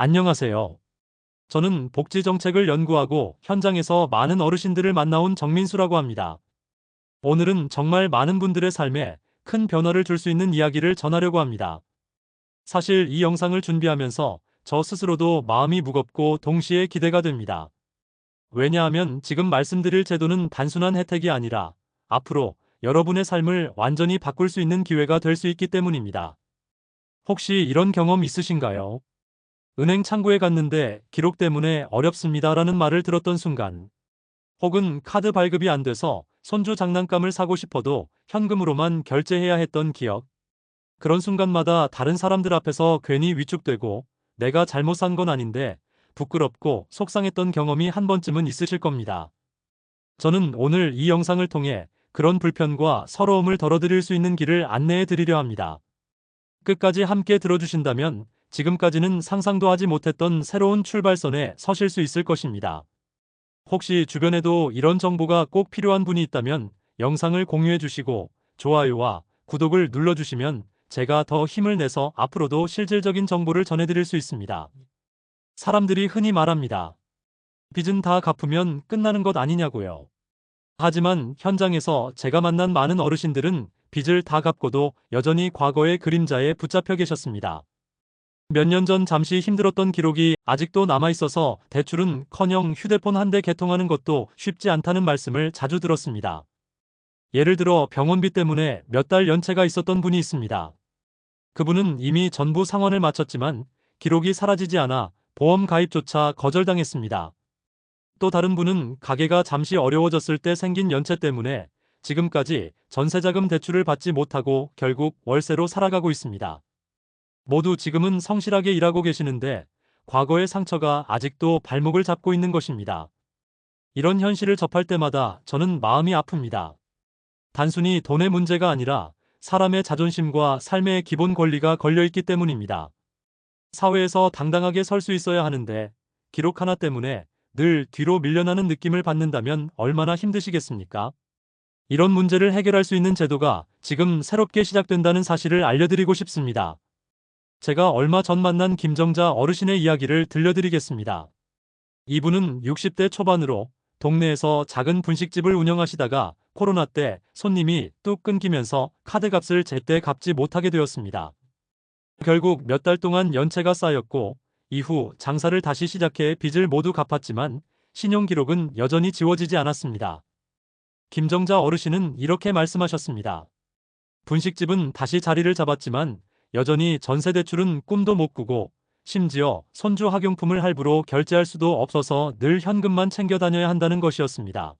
안녕하세요. 저는 복지 정책을 연구하고 현장에서 많은 어르신들을 만나온 정민수라고 합니다. 오늘은 정말 많은 분들의 삶에 큰 변화를 줄 수 있는 이야기를 전하려고 합니다. 사실 이 영상을 준비하면서 저 스스로도 마음이 무겁고 동시에 기대가 됩니다. 왜냐하면 지금 말씀드릴 제도는 단순한 혜택이 아니라 앞으로 여러분의 삶을 완전히 바꿀 수 있는 기회가 될 수 있기 때문입니다. 혹시 이런 경험 있으신가요? 은행 창구에 갔는데 기록 때문에 어렵습니다라는 말을 들었던 순간, 혹은 카드 발급이 안 돼서 손주 장난감을 사고 싶어도 현금으로만 결제해야 했던 기억. 그런 순간마다 다른 사람들 앞에서 괜히 위축되고 내가 잘못 산 건 아닌데 부끄럽고 속상했던 경험이 한 번쯤은 있으실 겁니다. 저는 오늘 이 영상을 통해 그런 불편과 서러움을 덜어드릴 수 있는 길을 안내해 드리려 합니다. 끝까지 함께 들어주신다면 지금까지는 상상도 하지 못했던 새로운 출발선에 서실 수 있을 것입니다. 혹시 주변에도 이런 정보가 꼭 필요한 분이 있다면 영상을 공유해 주시고 좋아요와 구독을 눌러주시면 제가 더 힘을 내서 앞으로도 실질적인 정보를 전해드릴 수 있습니다. 사람들이 흔히 말합니다. 빚은 다 갚으면 끝나는 것 아니냐고요. 하지만 현장에서 제가 만난 많은 어르신들은 빚을 다 갚고도 여전히 과거의 그림자에 붙잡혀 계셨습니다. 몇 년 전 잠시 힘들었던 기록이 아직도 남아있어서 대출은 커녕 휴대폰 한 대 개통하는 것도 쉽지 않다는 말씀을 자주 들었습니다. 예를 들어 병원비 때문에 몇 달 연체가 있었던 분이 있습니다. 그분은 이미 전부 상환을 마쳤지만 기록이 사라지지 않아 보험 가입조차 거절당했습니다. 또 다른 분은 가게가 잠시 어려워졌을 때 생긴 연체 때문에 지금까지 전세자금 대출을 받지 못하고 결국 월세로 살아가고 있습니다. 모두 지금은 성실하게 일하고 계시는데 과거의 상처가 아직도 발목을 잡고 있는 것입니다. 이런 현실을 접할 때마다 저는 마음이 아픕니다. 단순히 돈의 문제가 아니라 사람의 자존심과 삶의 기본 권리가 걸려 있기 때문입니다. 사회에서 당당하게 설 수 있어야 하는데 기록 하나 때문에 늘 뒤로 밀려나는 느낌을 받는다면 얼마나 힘드시겠습니까? 이런 문제를 해결할 수 있는 제도가 지금 새롭게 시작된다는 사실을 알려드리고 싶습니다. 제가 얼마 전 만난 김정자 어르신의 이야기를 들려드리겠습니다. 이분은 60대 초반으로 동네에서 작은 분식집을 운영하시다가 코로나 때 손님이 뚝 끊기면서 카드값을 제때 갚지 못하게 되었습니다. 결국 몇 달 동안 연체가 쌓였고 이후 장사를 다시 시작해 빚을 모두 갚았지만 신용 기록은 여전히 지워지지 않았습니다. 김정자 어르신은 이렇게 말씀하셨습니다. 분식집은 다시 자리를 잡았지만 여전히 전세 대출은 꿈도 못 꾸고 심지어 손주 학용품을 할부로 결제할 수도 없어서 늘 현금만 챙겨 다녀야 한다는 것이었습니다.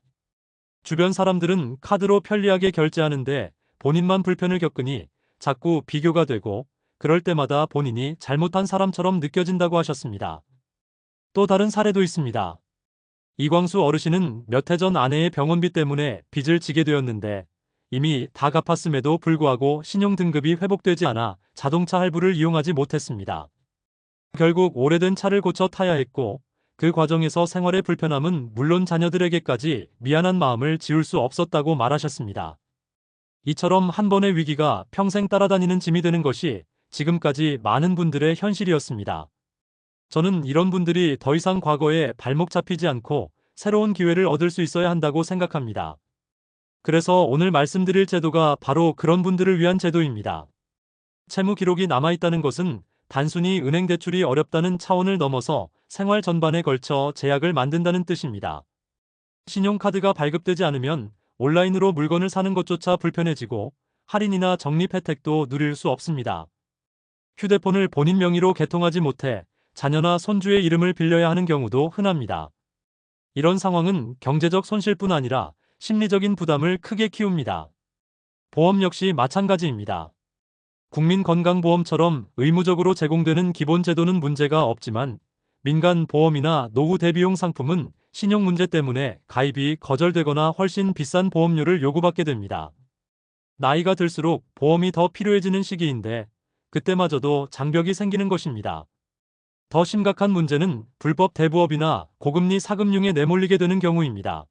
주변 사람들은 카드로 편리하게 결제하는데 본인만 불편을 겪으니 자꾸 비교가 되고 그럴 때마다 본인이 잘못한 사람처럼 느껴진다고 하셨습니다. 또 다른 사례도 있습니다. 이광수 어르신은 몇 해 전 아내의 병원비 때문에 빚을 지게 되었는데 이미 다 갚았음에도 불구하고 신용등급이 회복되지 않아 자동차 할부를 이용하지 못했습니다. 결국 오래된 차를 고쳐 타야 했고 그 과정에서 생활의 불편함은 물론 자녀들에게까지 미안한 마음을 지울 수 없었다고 말하셨습니다. 이처럼 한 번의 위기가 평생 따라다니는 짐이 되는 것이 지금까지 많은 분들의 현실이었습니다. 저는 이런 분들이 더 이상 과거에 발목 잡히지 않고 새로운 기회를 얻을 수 있어야 한다고 생각합니다. 그래서 오늘 말씀드릴 제도가 바로 그런 분들을 위한 제도입니다. 채무 기록이 남아있다는 것은 단순히 은행 대출이 어렵다는 차원을 넘어서 생활 전반에 걸쳐 제약을 만든다는 뜻입니다. 신용카드가 발급되지 않으면 온라인으로 물건을 사는 것조차 불편해지고 할인이나 적립 혜택도 누릴 수 없습니다. 휴대폰을 본인 명의로 개통하지 못해 자녀나 손주의 이름을 빌려야 하는 경우도 흔합니다. 이런 상황은 경제적 손실뿐 아니라 심리적인 부담을 크게 키웁니다. 보험 역시 마찬가지입니다. 국민건강보험처럼 의무적으로 제공되는 기본 제도는 문제가 없지만 민간 보험이나 노후 대비용 상품은 신용 문제 때문에 가입이 거절되거나 훨씬 비싼 보험료를 요구받게 됩니다. 나이가 들수록 보험이 더 필요해지는 시기인데 그때마저도 장벽이 생기는 것입니다. 더 심각한 문제는 불법 대부업이나 고금리 사금융에 내몰리게 되는 경우입니다.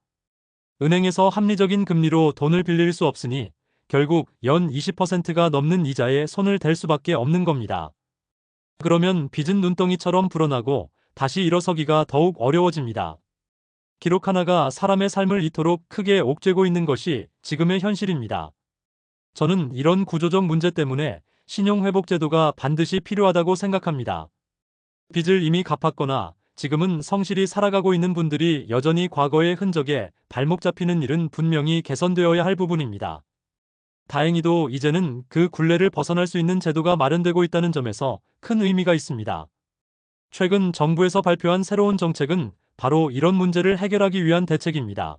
은행에서 합리적인 금리로 돈을 빌릴 수 없으니 결국 연 20%가 넘는 이자에 손을 댈 수밖에 없는 겁니다. 그러면 빚은 눈덩이처럼 불어나고 다시 일어서기가 더욱 어려워집니다. 기록 하나가 사람의 삶을 이토록 크게 옥죄고 있는 것이 지금의 현실입니다. 저는 이런 구조적 문제 때문에 신용회복제도가 반드시 필요하다고 생각합니다. 빚을 이미 갚았거나 지금은 성실히 살아가고 있는 분들이 여전히 과거의 흔적에 발목 잡히는 일은 분명히 개선되어야 할 부분입니다. 다행히도 이제는 그 굴레를 벗어날 수 있는 제도가 마련되고 있다는 점에서 큰 의미가 있습니다. 최근 정부에서 발표한 새로운 정책은 바로 이런 문제를 해결하기 위한 대책입니다.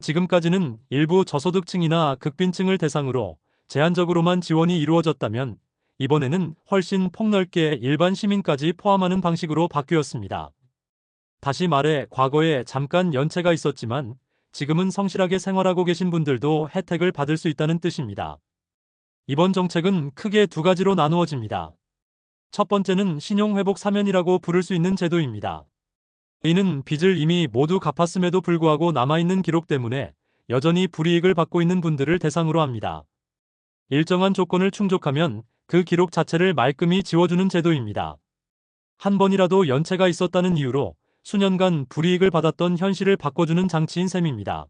지금까지는 일부 저소득층이나 극빈층을 대상으로 제한적으로만 지원이 이루어졌다면 이번에는 훨씬 폭넓게 일반 시민까지 포함하는 방식으로 바뀌었습니다. 다시 말해 과거에 잠깐 연체가 있었지만 지금은 성실하게 생활하고 계신 분들도 혜택을 받을 수 있다는 뜻입니다. 이번 정책은 크게 두 가지로 나누어집니다. 첫 번째는 신용회복 사면이라고 부를 수 있는 제도입니다. 이는 빚을 이미 모두 갚았음에도 불구하고 남아있는 기록 때문에 여전히 불이익을 받고 있는 분들을 대상으로 합니다. 일정한 조건을 충족하면 그 기록 자체를 말끔히 지워주는 제도입니다. 한 번이라도 연체가 있었다는 이유로 수년간 불이익을 받았던 현실을 바꿔주는 장치인 셈입니다.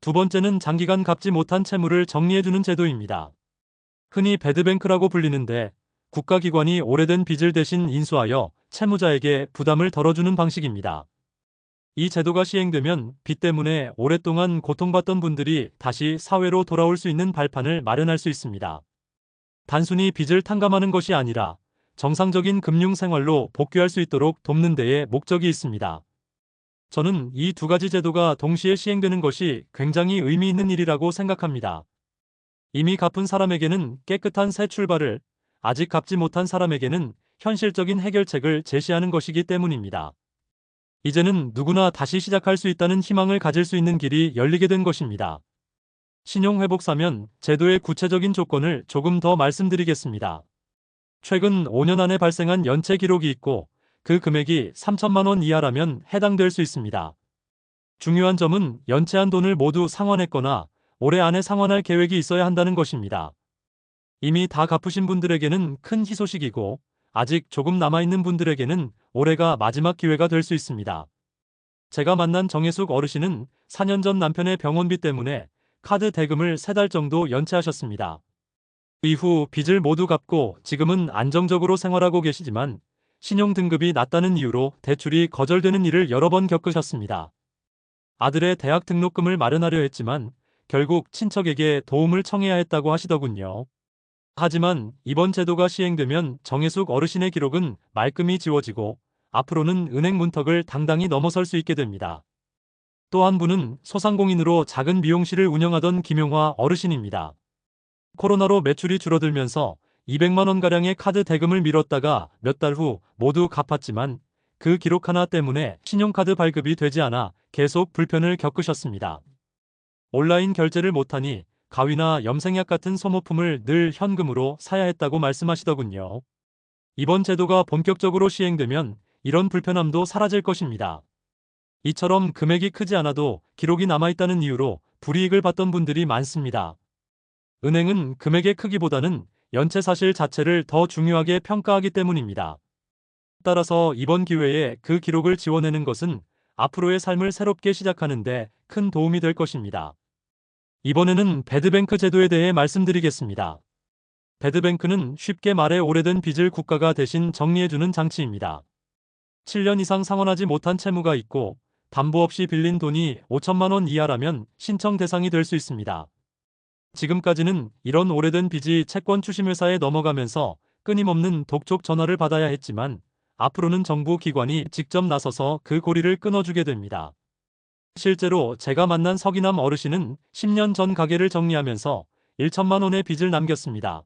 두 번째는 장기간 갚지 못한 채무를 정리해주는 제도입니다. 흔히 배드뱅크라고 불리는데 국가기관이 오래된 빚을 대신 인수하여 채무자에게 부담을 덜어주는 방식입니다. 이 제도가 시행되면 빚 때문에 오랫동안 고통받던 분들이 다시 사회로 돌아올 수 있는 발판을 마련할 수 있습니다. 단순히 빚을 탕감하는 것이 아니라 정상적인 금융 생활로 복귀할 수 있도록 돕는 데에 목적이 있습니다. 저는 이 두 가지 제도가 동시에 시행되는 것이 굉장히 의미 있는 일이라고 생각합니다. 이미 갚은 사람에게는 깨끗한 새 출발을, 아직 갚지 못한 사람에게는 현실적인 해결책을 제시하는 것이기 때문입니다. 이제는 누구나 다시 시작할 수 있다는 희망을 가질 수 있는 길이 열리게 된 것입니다. 신용회복 사면 제도의 구체적인 조건을 조금 더 말씀드리겠습니다. 최근 5년 안에 발생한 연체 기록이 있고 그 금액이 3천만 원 이하라면 해당될 수 있습니다. 중요한 점은 연체한 돈을 모두 상환했거나 올해 안에 상환할 계획이 있어야 한다는 것입니다. 이미 다 갚으신 분들에게는 큰 희소식이고 아직 조금 남아있는 분들에게는 올해가 마지막 기회가 될 수 있습니다. 제가 만난 정혜숙 어르신은 4년 전 남편의 병원비 때문에 카드 대금을 3달 정도 연체하셨습니다. 이후 빚을 모두 갚고 지금은 안정적으로 생활하고 계시지만 신용 등급이 낮다는 이유로 대출이 거절되는 일을 여러 번 겪으셨습니다. 아들의 대학 등록금을 마련하려 했지만 결국 친척에게 도움을 청해야 했다고 하시더군요. 하지만 이번 제도가 시행되면 정혜숙 어르신의 기록은 말끔히 지워지고 앞으로는 은행 문턱을 당당히 넘어설 수 있게 됩니다. 또 한 분은 소상공인으로 작은 미용실을 운영하던 김용화 어르신입니다. 코로나로 매출이 줄어들면서 200만원가량의 카드 대금을 미뤘다가 몇 달 후 모두 갚았지만 그 기록 하나 때문에 신용카드 발급이 되지 않아 계속 불편을 겪으셨습니다. 온라인 결제를 못하니 가위나 염색약 같은 소모품을 늘 현금으로 사야 했다고 말씀하시더군요. 이번 제도가 본격적으로 시행되면 이런 불편함도 사라질 것입니다. 이처럼 금액이 크지 않아도 기록이 남아있다는 이유로 불이익을 받던 분들이 많습니다. 은행은 금액의 크기보다는 연체 사실 자체를 더 중요하게 평가하기 때문입니다. 따라서 이번 기회에 그 기록을 지워내는 것은 앞으로의 삶을 새롭게 시작하는데 큰 도움이 될 것입니다. 이번에는 배드뱅크 제도에 대해 말씀드리겠습니다. 배드뱅크는 쉽게 말해 오래된 빚을 국가가 대신 정리해주는 장치입니다. 7년 이상 상환하지 못한 채무가 있고 담보 없이 빌린 돈이 5천만 원 이하라면 신청 대상이 될 수 있습니다. 지금까지는 이런 오래된 빚이 채권 추심회사에 넘어가면서 끊임없는 독촉 전화를 받아야 했지만 앞으로는 정부 기관이 직접 나서서 그 고리를 끊어주게 됩니다. 실제로 제가 만난 서기남 어르신은 10년 전 가게를 정리하면서 1천만 원의 빚을 남겼습니다.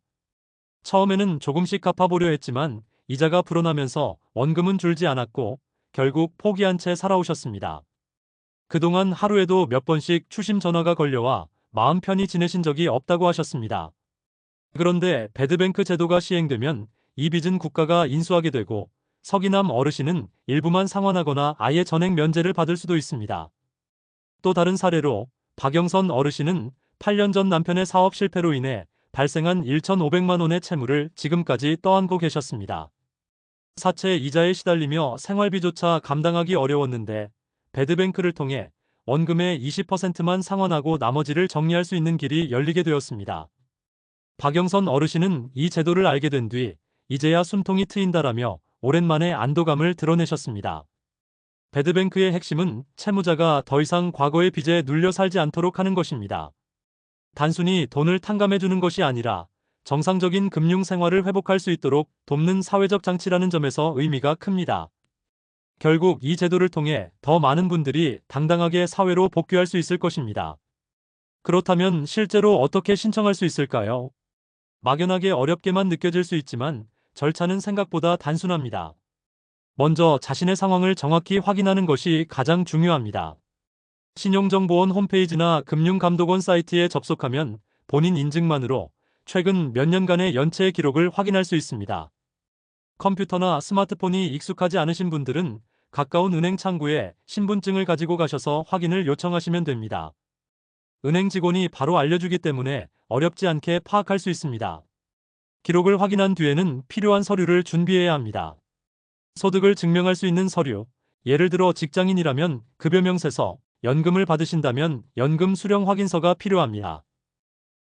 처음에는 조금씩 갚아보려 했지만 이자가 불어나면서 원금은 줄지 않았고 결국 포기한 채 살아오셨습니다. 그동안 하루에도 몇 번씩 추심 전화가 걸려와 마음 편히 지내신 적이 없다고 하셨습니다. 그런데 배드뱅크 제도가 시행되면 이 빚은 국가가 인수하게 되고 서기남 어르신은 일부만 상환하거나 아예 전액 면제를 받을 수도 있습니다. 또 다른 사례로 박영선 어르신은 8년 전 남편의 사업 실패로 인해 발생한 1,500만 원의 채무를 지금까지 떠안고 계셨습니다. 사채 이자에 시달리며 생활비조차 감당하기 어려웠는데 배드뱅크를 통해 원금의 20%만 상환하고 나머지를 정리할 수 있는 길이 열리게 되었습니다. 박영선 어르신은 이 제도를 알게 된 뒤 이제야 숨통이 트인다라며 오랜만에 안도감을 드러내셨습니다. 배드뱅크의 핵심은 채무자가 더 이상 과거의 빚에 눌려 살지 않도록 하는 것입니다. 단순히 돈을 탕감해주는 것이 아니라 정상적인 금융 생활을 회복할 수 있도록 돕는 사회적 장치라는 점에서 의미가 큽니다. 결국 이 제도를 통해 더 많은 분들이 당당하게 사회로 복귀할 수 있을 것입니다. 그렇다면 실제로 어떻게 신청할 수 있을까요? 막연하게 어렵게만 느껴질 수 있지만 절차는 생각보다 단순합니다. 먼저 자신의 상황을 정확히 확인하는 것이 가장 중요합니다. 신용정보원 홈페이지나 금융감독원 사이트에 접속하면 본인 인증만으로 최근 몇 년간의 연체 기록을 확인할 수 있습니다. 컴퓨터나 스마트폰이 익숙하지 않으신 분들은 가까운 은행 창구에 신분증을 가지고 가셔서 확인을 요청하시면 됩니다. 은행 직원이 바로 알려주기 때문에 어렵지 않게 파악할 수 있습니다. 기록을 확인한 뒤에는 필요한 서류를 준비해야 합니다. 소득을 증명할 수 있는 서류, 예를 들어 직장인이라면 급여명세서, 연금을 받으신다면 연금 수령 확인서가 필요합니다.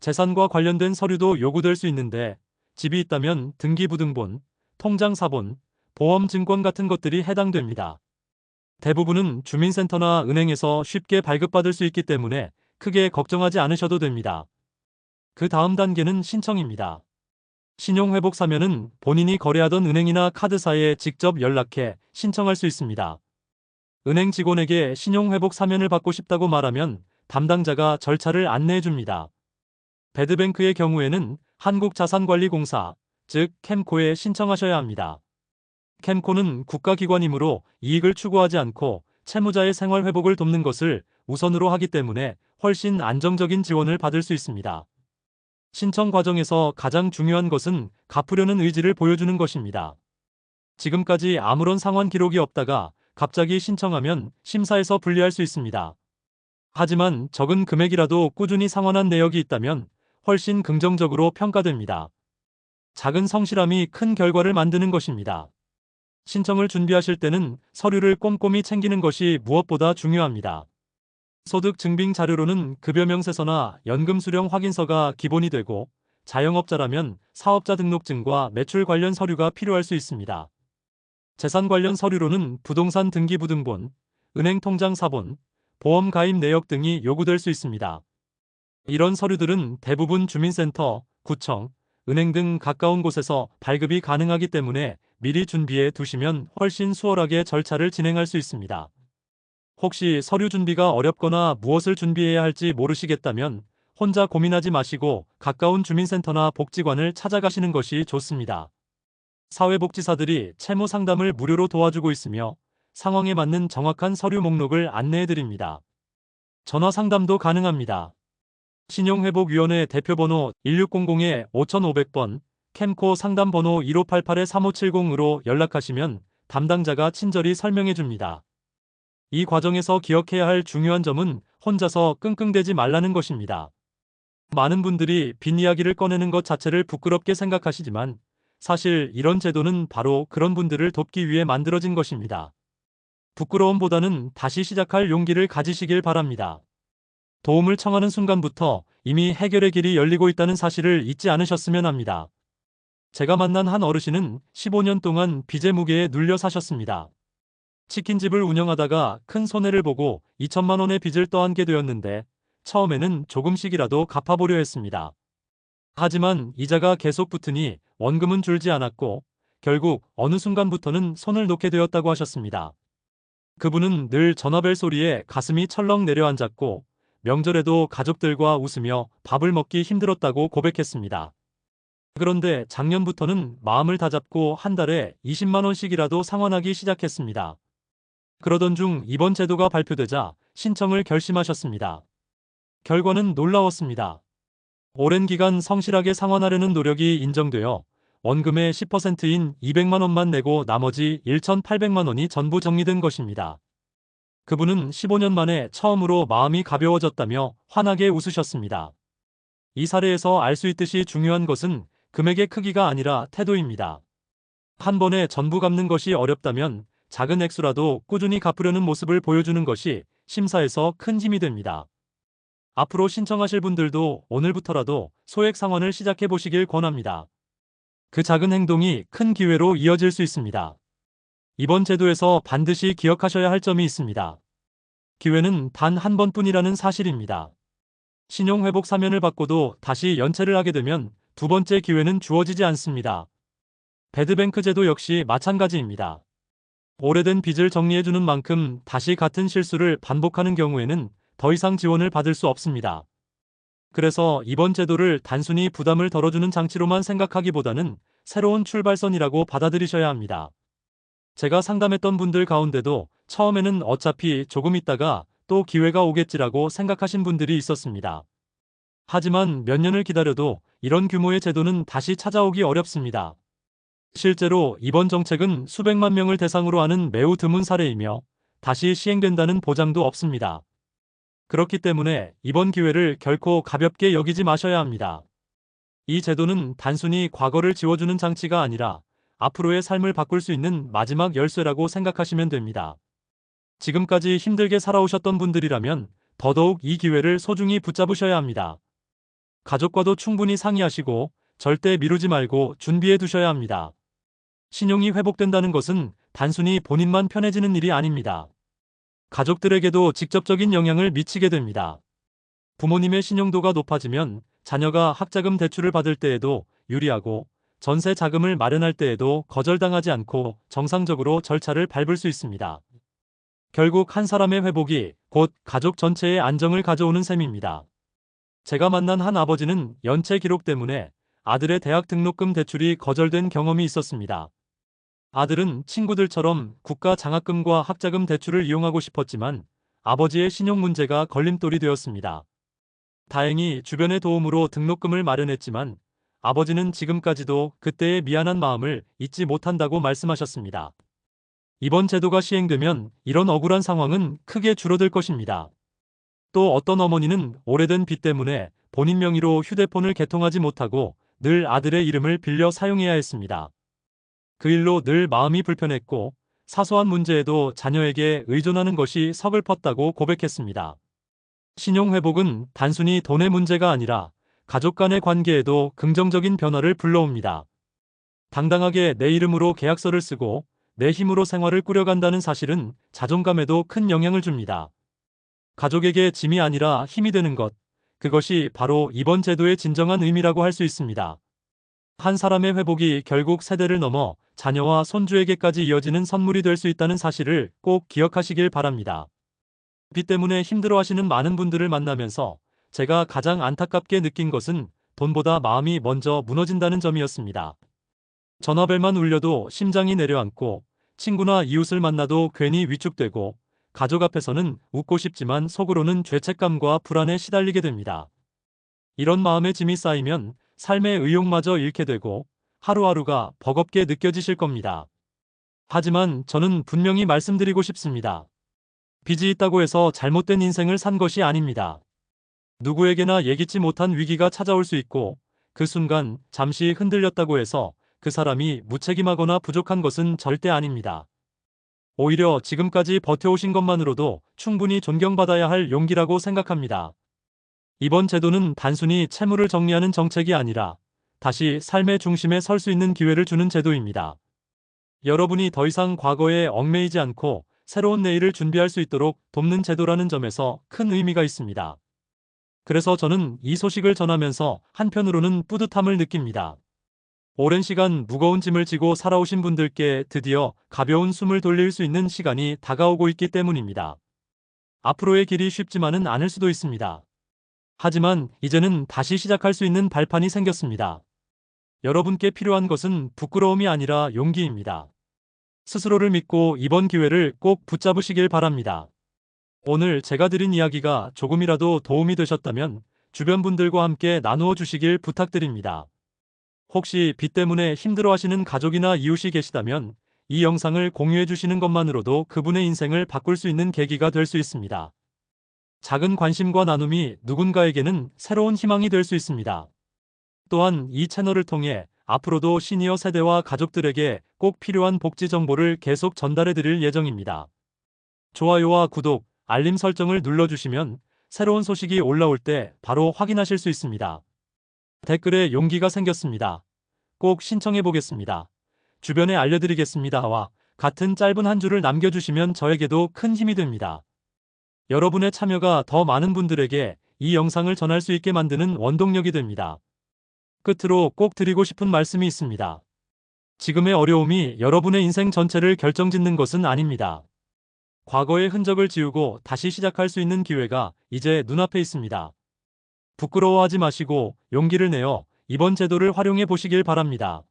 재산과 관련된 서류도 요구될 수 있는데 집이 있다면 등기부등본, 통장사본, 보험증권 같은 것들이 해당됩니다. 대부분은 주민센터나 은행에서 쉽게 발급받을 수 있기 때문에 크게 걱정하지 않으셔도 됩니다. 그 다음 단계는 신청입니다. 신용회복 사면은 본인이 거래하던 은행이나 카드사에 직접 연락해 신청할 수 있습니다. 은행 직원에게 신용회복 사면을 받고 싶다고 말하면 담당자가 절차를 안내해 줍니다. 배드뱅크의 경우에는 한국자산관리공사, 즉 캠코에 신청하셔야 합니다. 캠코는 국가기관이므로 이익을 추구하지 않고 채무자의 생활 회복을 돕는 것을 우선으로 하기 때문에 훨씬 안정적인 지원을 받을 수 있습니다. 신청 과정에서 가장 중요한 것은 갚으려는 의지를 보여주는 것입니다. 지금까지 아무런 상환 기록이 없다가 갑자기 신청하면 심사에서 불리할 수 있습니다. 하지만 적은 금액이라도 꾸준히 상환한 내역이 있다면 훨씬 긍정적으로 평가됩니다. 작은 성실함이 큰 결과를 만드는 것입니다. 신청을 준비하실 때는 서류를 꼼꼼히 챙기는 것이 무엇보다 중요합니다. 소득 증빙 자료로는 급여 명세서나 연금 수령 확인서가 기본이 되고 자영업자라면 사업자 등록증과 매출 관련 서류가 필요할 수 있습니다. 재산 관련 서류로는 부동산 등기부등본, 은행 통장 사본, 보험 가입 내역 등이 요구될 수 있습니다. 이런 서류들은 대부분 주민센터, 구청, 은행 등 가까운 곳에서 발급이 가능하기 때문에 미리 준비해 두시면 훨씬 수월하게 절차를 진행할 수 있습니다. 혹시 서류 준비가 어렵거나 무엇을 준비해야 할지 모르시겠다면 혼자 고민하지 마시고 가까운 주민센터나 복지관을 찾아가시는 것이 좋습니다. 사회복지사들이 채무 상담을 무료로 도와주고 있으며 상황에 맞는 정확한 서류 목록을 안내해 드립니다. 전화 상담도 가능합니다. 신용회복위원회 대표번호 1600-5500번, 캠코 상담번호 1588-3570으로 연락하시면 담당자가 친절히 설명해 줍니다. 이 과정에서 기억해야 할 중요한 점은 혼자서 끙끙대지 말라는 것입니다. 많은 분들이 빈 이야기를 꺼내는 것 자체를 부끄럽게 생각하시지만 사실 이런 제도는 바로 그런 분들을 돕기 위해 만들어진 것입니다. 부끄러움보다는 다시 시작할 용기를 가지시길 바랍니다. 도움을 청하는 순간부터 이미 해결의 길이 열리고 있다는 사실을 잊지 않으셨으면 합니다. 제가 만난 한 어르신은 15년 동안 빚의 무게에 눌려 사셨습니다. 치킨집을 운영하다가 큰 손해를 보고 2천만 원의 빚을 떠안게 되었는데 처음에는 조금씩이라도 갚아보려 했습니다. 하지만 이자가 계속 붙으니 원금은 줄지 않았고 결국 어느 순간부터는 손을 놓게 되었다고 하셨습니다. 그분은 늘 전화벨 소리에 가슴이 철렁 내려앉았고 명절에도 가족들과 웃으며 밥을 먹기 힘들었다고 고백했습니다. 그런데 작년부터는 마음을 다잡고 한 달에 20만원씩이라도 상환하기 시작했습니다. 그러던 중 이번 제도가 발표되자 신청을 결심하셨습니다. 결과는 놀라웠습니다. 오랜 기간 성실하게 상환하려는 노력이 인정되어 원금의 10%인 200만원만 내고 나머지 1,800만원이 전부 정리된 것입니다. 그분은 15년 만에 처음으로 마음이 가벼워졌다며 환하게 웃으셨습니다. 이 사례에서 알 수 있듯이 중요한 것은 금액의 크기가 아니라 태도입니다. 한 번에 전부 갚는 것이 어렵다면 작은 액수라도 꾸준히 갚으려는 모습을 보여주는 것이 심사에서 큰 힘이 됩니다. 앞으로 신청하실 분들도 오늘부터라도 소액 상환을 시작해 보시길 권합니다. 그 작은 행동이 큰 기회로 이어질 수 있습니다. 이번 제도에서 반드시 기억하셔야 할 점이 있습니다. 기회는 단 한 번뿐이라는 사실입니다. 신용회복 사면을 받고도 다시 연체를 하게 되면 두 번째 기회는 주어지지 않습니다. 배드뱅크 제도 역시 마찬가지입니다. 오래된 빚을 정리해주는 만큼 다시 같은 실수를 반복하는 경우에는 더 이상 지원을 받을 수 없습니다. 그래서 이번 제도를 단순히 부담을 덜어주는 장치로만 생각하기보다는 새로운 출발선이라고 받아들이셔야 합니다. 제가 상담했던 분들 가운데도 처음에는 어차피 조금 있다가 또 기회가 오겠지라고 생각하신 분들이 있었습니다. 하지만 몇 년을 기다려도 이런 규모의 제도는 다시 찾아오기 어렵습니다. 실제로 이번 정책은 수백만 명을 대상으로 하는 매우 드문 사례이며 다시 시행된다는 보장도 없습니다. 그렇기 때문에 이번 기회를 결코 가볍게 여기지 마셔야 합니다. 이 제도는 단순히 과거를 지워주는 장치가 아니라 앞으로의 삶을 바꿀 수 있는 마지막 열쇠라고 생각하시면 됩니다. 지금까지 힘들게 살아오셨던 분들이라면 더더욱 이 기회를 소중히 붙잡으셔야 합니다. 가족과도 충분히 상의하시고 절대 미루지 말고 준비해 두셔야 합니다. 신용이 회복된다는 것은 단순히 본인만 편해지는 일이 아닙니다. 가족들에게도 직접적인 영향을 미치게 됩니다. 부모님의 신용도가 높아지면 자녀가 학자금 대출을 받을 때에도 유리하고 전세 자금을 마련할 때에도 거절당하지 않고 정상적으로 절차를 밟을 수 있습니다. 결국 한 사람의 회복이 곧 가족 전체의 안정을 가져오는 셈입니다. 제가 만난 한 아버지는 연체 기록 때문에 아들의 대학 등록금 대출이 거절된 경험이 있었습니다. 아들은 친구들처럼 국가 장학금과 학자금 대출을 이용하고 싶었지만 아버지의 신용 문제가 걸림돌이 되었습니다. 다행히 주변의 도움으로 등록금을 마련했지만 아버지는 지금까지도 그때의 미안한 마음을 잊지 못한다고 말씀하셨습니다. 이번 제도가 시행되면 이런 억울한 상황은 크게 줄어들 것입니다. 또 어떤 어머니는 오래된 빚 때문에 본인 명의로 휴대폰을 개통하지 못하고 늘 아들의 이름을 빌려 사용해야 했습니다. 그 일로 늘 마음이 불편했고 사소한 문제에도 자녀에게 의존하는 것이 서글펐다고 고백했습니다. 신용회복은 단순히 돈의 문제가 아니라 가족 간의 관계에도 긍정적인 변화를 불러옵니다. 당당하게 내 이름으로 계약서를 쓰고 내 힘으로 생활을 꾸려간다는 사실은 자존감에도 큰 영향을 줍니다. 가족에게 짐이 아니라 힘이 되는 것, 그것이 바로 이번 제도의 진정한 의미라고 할 수 있습니다. 한 사람의 회복이 결국 세대를 넘어 자녀와 손주에게까지 이어지는 선물이 될 수 있다는 사실을 꼭 기억하시길 바랍니다. 빚 때문에 힘들어하시는 많은 분들을 만나면서 제가 가장 안타깝게 느낀 것은 돈보다 마음이 먼저 무너진다는 점이었습니다. 전화벨만 울려도 심장이 내려앉고 친구나 이웃을 만나도 괜히 위축되고 가족 앞에서는 웃고 싶지만 속으로는 죄책감과 불안에 시달리게 됩니다. 이런 마음의 짐이 쌓이면 삶의 의욕마저 잃게 되고 하루하루가 버겁게 느껴지실 겁니다. 하지만 저는 분명히 말씀드리고 싶습니다. 빚이 있다고 해서 잘못된 인생을 산 것이 아닙니다. 누구에게나 예기치 못한 위기가 찾아올 수 있고 그 순간 잠시 흔들렸다고 해서 그 사람이 무책임하거나 부족한 것은 절대 아닙니다. 오히려 지금까지 버텨오신 것만으로도 충분히 존경받아야 할 용기라고 생각합니다. 이번 제도는 단순히 채무를 정리하는 정책이 아니라 다시 삶의 중심에 설 수 있는 기회를 주는 제도입니다. 여러분이 더 이상 과거에 얽매이지 않고 새로운 내일을 준비할 수 있도록 돕는 제도라는 점에서 큰 의미가 있습니다. 그래서 저는 이 소식을 전하면서 한편으로는 뿌듯함을 느낍니다. 오랜 시간 무거운 짐을 지고 살아오신 분들께 드디어 가벼운 숨을 돌릴 수 있는 시간이 다가오고 있기 때문입니다. 앞으로의 길이 쉽지만은 않을 수도 있습니다. 하지만 이제는 다시 시작할 수 있는 발판이 생겼습니다. 여러분께 필요한 것은 부끄러움이 아니라 용기입니다. 스스로를 믿고 이번 기회를 꼭 붙잡으시길 바랍니다. 오늘 제가 드린 이야기가 조금이라도 도움이 되셨다면 주변 분들과 함께 나누어 주시길 부탁드립니다. 혹시 빚 때문에 힘들어 하시는 가족이나 이웃이 계시다면 이 영상을 공유해 주시는 것만으로도 그분의 인생을 바꿀 수 있는 계기가 될 수 있습니다. 작은 관심과 나눔이 누군가에게는 새로운 희망이 될 수 있습니다. 또한 이 채널을 통해 앞으로도 시니어 세대와 가족들에게 꼭 필요한 복지 정보를 계속 전달해 드릴 예정입니다. 좋아요와 구독, 알림 설정을 눌러주시면 새로운 소식이 올라올 때 바로 확인하실 수 있습니다. 댓글에 용기가 생겼습니다. 꼭 신청해 보겠습니다. 주변에 알려드리겠습니다와 같은 짧은 한 줄을 남겨주시면 저에게도 큰 힘이 됩니다. 여러분의 참여가 더 많은 분들에게 이 영상을 전할 수 있게 만드는 원동력이 됩니다. 끝으로 꼭 드리고 싶은 말씀이 있습니다. 지금의 어려움이 여러분의 인생 전체를 결정짓는 것은 아닙니다. 과거의 흔적을 지우고 다시 시작할 수 있는 기회가 이제 눈앞에 있습니다. 부끄러워하지 마시고 용기를 내어 이번 제도를 활용해 보시길 바랍니다.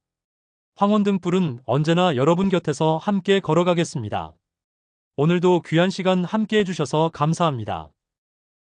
황혼등불은 언제나 여러분 곁에서 함께 걸어가겠습니다. 오늘도 귀한 시간 함께 해주셔서 감사합니다.